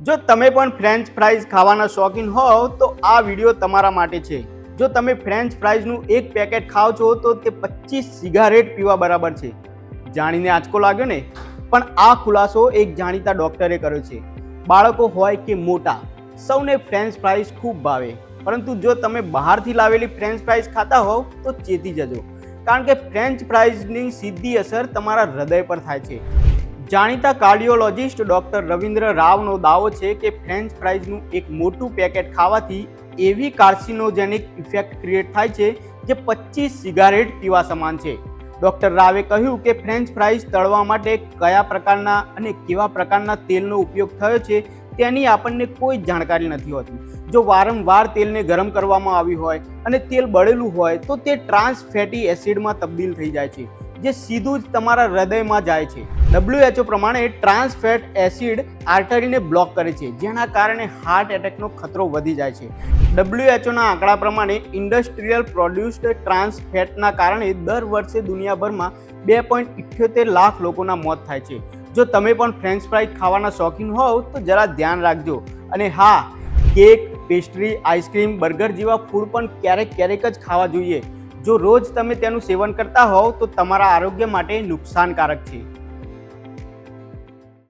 જો તમે પણ ફ્રેન્ચ ફ્રાઈઝ ખાવાના શોખીન હોવ, તો આ વીડિયો તમારા માટે છે. જો તમે ફ્રેન્ચ ફ્રાઈઝનું એક પેકેટ ખાઓ છો, તો તે પચીસ સિગારેટ પીવા બરાબર છે. જાણીને આંચકો લાગ્યો ને? પણ આ ખુલાસો એક જાણીતા ડૉક્ટરે કર્યો છે. બાળકો હોય કે મોટા, સૌને ફ્રેન્ચ ફ્રાઈઝ ખૂબ ભાવે. પરંતુ જો તમે બહારથી લાવેલી ફ્રેન્ચ ફ્રાઈઝ ખાતા હોવ, તો ચેતી જજો. કારણ કે ફ્રેન્ચ ફ્રાઈઝની સીધી અસર તમારા હૃદય પર થાય છે. જાણીતા કાર્ડિયોલોજિસ્ટ ડોક્ટર રવિન્દ્ર રાવનો દાવો છે કે ફ્રેન્ચ ફ્રાઈઝનું એક મોટું પેકેટ ખાવાથી એવી કાર્સિનોજેનિક ઇફેક્ટ ક્રિએટ થાય છે જે પચીસ સિગારેટ પીવા સમાન છે. ડોક્ટર રાવે કહ્યું કે ફ્રેન્ચ ફ્રાઈઝ તળવા માટે કયા પ્રકારના અને કેવા પ્રકારના તેલનો ઉપયોગ થયો છે તેની આપણને કોઈ જાણકારી નથી હોતી. જો વારંવાર તેલને ગરમ કરવામાં આવ્યું હોય અને તેલ બળેલું હોય તો તે ટ્રાન્સ ફેટી એસિડમાં તબદીલ થઈ જાય છે, જે સીધું જ તમારા હૃદયમાં જાય છે. ડબ્લ્યુએચઓ પ્રમાણે ટ્રાન્સ ફેટ એસિડ આર્ટરીને બ્લોક કરે છે, જેના કારણે હાર્ટ એટેકનો ખતરો વધી જાય છે. ડબ્લ્યુએચઓના આંકડા પ્રમાણે ઇન્ડસ્ટ્રીયલ પ્રોડ્યુસ્ડ ટ્રાન્સ ફેટના કારણે દર વર્ષે દુનિયાભરમાં બે પોઈન્ટ ઇઠ્યોતેર લાખ લોકોના મોત થાય છે. જો તમે પણ ફ્રેન્ચ ફ્રાઈઝ ખાવાના શોખીન હોવ, તો જરા ધ્યાન રાખજો. અને હા, cake pastry ice cream burger જેવા ફૂડ પણ ક્યારેક ક્યારેક જ ખાવા જોઈએ. જો રોજ તમે તેનું સેવન કરતા હોવ, તો તમારા આરોગ્ય માટે નુકસાનકારક છે.